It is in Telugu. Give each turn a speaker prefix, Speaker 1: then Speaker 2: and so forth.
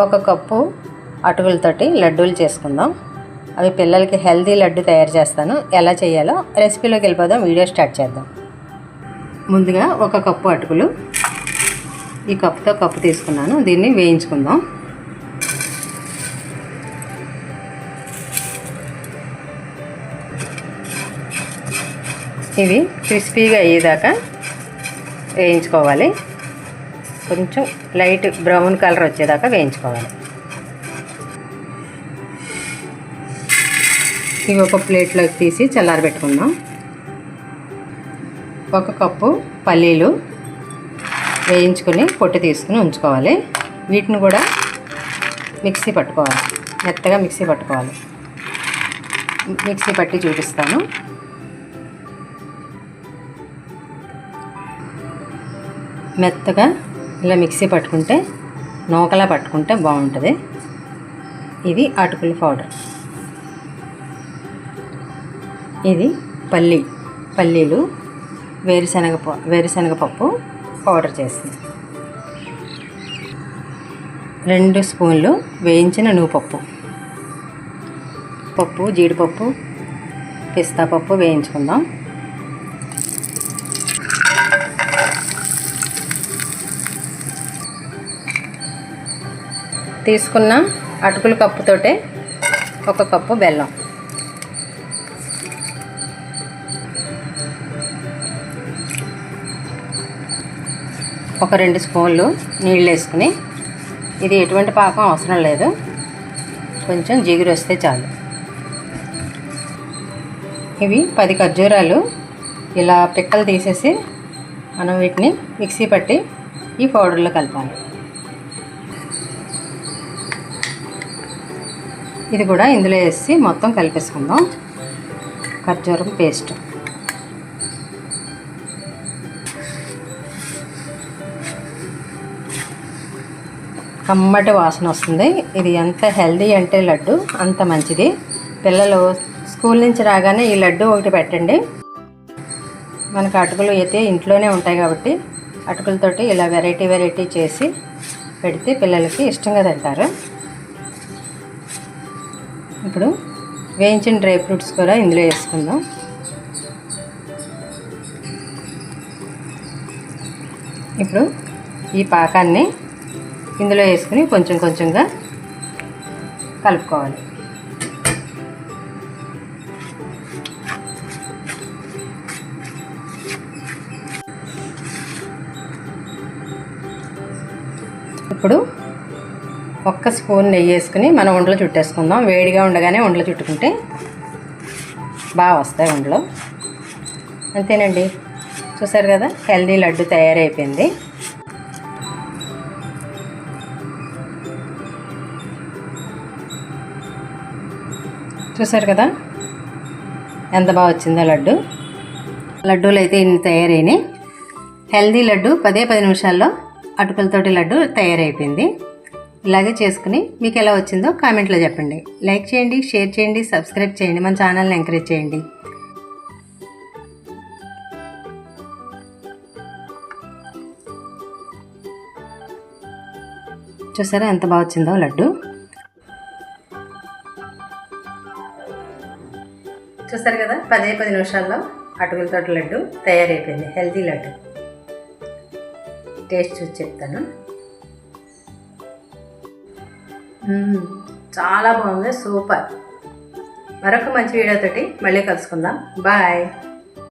Speaker 1: ఒక కప్పు అటుకులతోటి లడ్డూలు చేసుకుందాం. అవి పిల్లలకి హెల్తీ లడ్డు తయారు చేస్తాను. ఎలా చేయాలో రెసిపీలోకి వెళ్ళిపోదాం. వీడియో స్టార్ట్ చేద్దాం. ముందుగా ఒక కప్పు అటుకులు. ఈ కప్పుతో కప్పు తీసుకున్నాను. దీన్ని వేయించుకుందాం. ఇవి క్రిస్పీగా అయ్యేదాకా వేయించుకోవాలి. కొంచెం లైట్ బ్రౌన్ కలర్ వచ్చేదాకా వేయించుకోవాలి. ఇవి ఒక ప్లేట్లోకి తీసి చల్లారబెట్టుకుందాం ఒక కప్పు పల్లీలు వేయించుకొని పొట్టు తీసుకుని ఉంచుకోవాలి. వీటిని కూడా మిక్సీ పట్టుకోవాలి. మెత్తగా మిక్సీ పట్టుకోవాలి. మిక్సీ పట్టి చూపిస్తాను. మెత్తగా ఇలా మిక్సీ పట్టుకుంటే నూకలా పట్టుకుంటే బాగుంటుంది. ఇది అటుకుల పౌడర్. ఇది పల్లి పల్లీలు వేరుశనగ ప- వేరుశనగ పప్పు పౌడర్ చేసింది రెండు స్పూన్లు వేయించిన నువ్వుపప్పు. పప్పు జీడిపప్పు పిస్తా పప్పు వేయించుకుందాం. తీసుకున్న అటుకుల కప్పుతోటే ఒక కప్పు బెల్లం. ఒక రెండు స్పూన్లు నీళ్ళు వేసుకుని ఇది ఎటువంటి పాకం అవసరం లేదు. కొంచెం జిగురు వస్తే చాలు. ఇవి పది ఖర్జూరాలు ఇలా పిక్కలు తీసేసి మనం వీటిని మిక్సీ పట్టి ఈ పౌడర్లో కలపాలి. ఇది కూడా ఇందులో వేసి మొత్తం కలిపేసుకుందాం. ఖర్జూరం పేస్ట్. కమ్మటి వాసన వస్తుంది. ఇది ఎంత హెల్దీ అంటే లడ్డు అంత మంచిది. పిల్లలు స్కూల్ నుంచి రాగానే ఈ లడ్డు ఒకటి పెట్టండి. మనకు అటుకులు అయితే ఇంట్లోనే ఉంటాయి కాబట్టి అటుకులతోటి ఇలా వెరైటీ వెరైటీ చేసి పెడితే పిల్లలకి ఇష్టంగా తింటారు. ఇప్పుడు వేయించిన డ్రై ఫ్రూట్స్ కూడా ఇందులో వేసుకుందాం. ఇప్పుడు ఈ పాకాన్ని ఇందులో వేసుకుని కొంచెం కొంచెంగా కలుపుకోవాలి. ఇప్పుడు ఒక్క స్పూన్ నెయ్యి వేసుకుని మనం ఉండలు చుట్టేసుకుందాం. వేడిగా ఉండగానే ఉండలు చుట్టుకుంటే బాగా వస్తాయి ఉండలు అంతేనండి? చూసారు కదా? హెల్దీ లడ్డు తయారైపోయింది. చూసారు కదా? ఎంత బాగా వచ్చిందో లడ్డు. లడ్డూలు అయితే ఇన్ని తయారైనాయి. హెల్దీ లడ్డు పదే పది నిమిషాల్లో అటుకులతోటి లడ్డు తయారైపోయింది. ఇలాగే చేసుకుని మీకు ఎలా వచ్చిందో కామెంట్లో చెప్పండి. లైక్ చేయండి షేర్ చేయండి సబ్స్క్రైబ్ చేయండి మన ఛానల్ని ఎంకరేజ్ చేయండి. చూసారా ఎంత బాగా వచ్చిందో లడ్డు? చూసారు కదా పదే పది నిమిషాల్లో అటుకులతోటి లడ్డు తయారైపోయింది హెల్తీ లడ్డు. టేస్ట్ చూసి చెప్తాను. చాలా బాగుంది. సూపర్. మరొక మంచి వీడియోతోటి మళ్ళీ కలుసుకుందాం. బాయ్.